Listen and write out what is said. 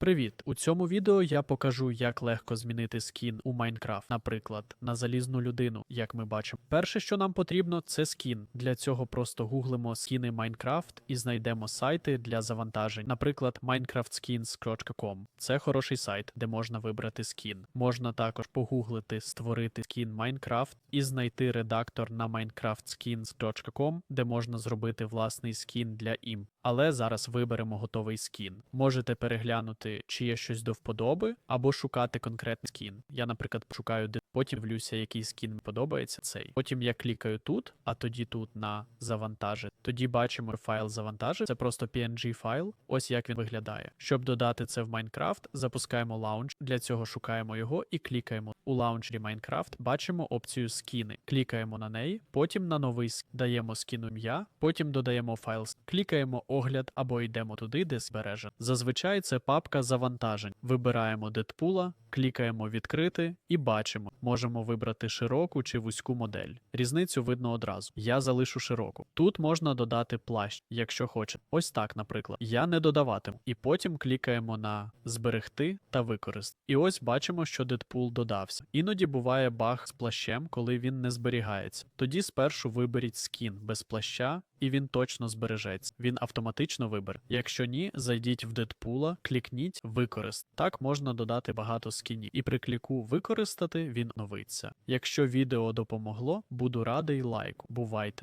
Привіт! У цьому відео я покажу, як легко змінити скін у Майнкрафт, наприклад, на залізну людину, як ми бачимо. Перше, що нам потрібно, це скін. Для цього просто гуглимо скіни Майнкрафт і знайдемо сайти для завантажень, наприклад, minecraftskins.com. Це хороший сайт, де можна вибрати скін. Можна також погуглити створити скін Майнкрафт і знайти редактор на minecraftskins.com, де можна зробити власний скін для імп. Але зараз виберемо готовий скін. Можете переглянути, чи є щось до вподоби, або шукати конкретний скін. Я, наприклад, шукаю де потім дивлюся, який скін подобається цей. Потім я клікаю тут, а тоді тут на завантажити. Тоді бачимо файл завантажив. Це просто PNG файл. Ось як він виглядає. Щоб додати це в Майнкрафт, запускаємо лаунч. Для цього шукаємо його і клікаємо у лаунчері Майнкрафт. Бачимо опцію скіни. Клікаємо на неї, потім на новий ск- даємо скіну ім'я, потім додаємо файл, клікаємо огляд або йдемо туди, де збережено. Зазвичай це папка завантажень. Вибираємо Дедпула, клікаємо відкрити і бачимо. Можемо вибрати широку чи вузьку модель. Різницю видно одразу. Я залишу широку. Тут можна додати плащ, якщо хочете. Ось так, наприклад. Я не додаватиму. І потім клікаємо на зберегти та використати. І ось бачимо, що Дедпул додався. Іноді буває баг з плащем, коли він не зберігається. Тоді спершу виберіть скін без плаща, і він точно збережеться. Він автоматично вибере. Якщо ні, зайдіть в Дедпула, клікніть використати. Так можна додати багато скінів. І при кліку використати він новиться. Якщо відео допомогло, буду радий лайку. Бувайте!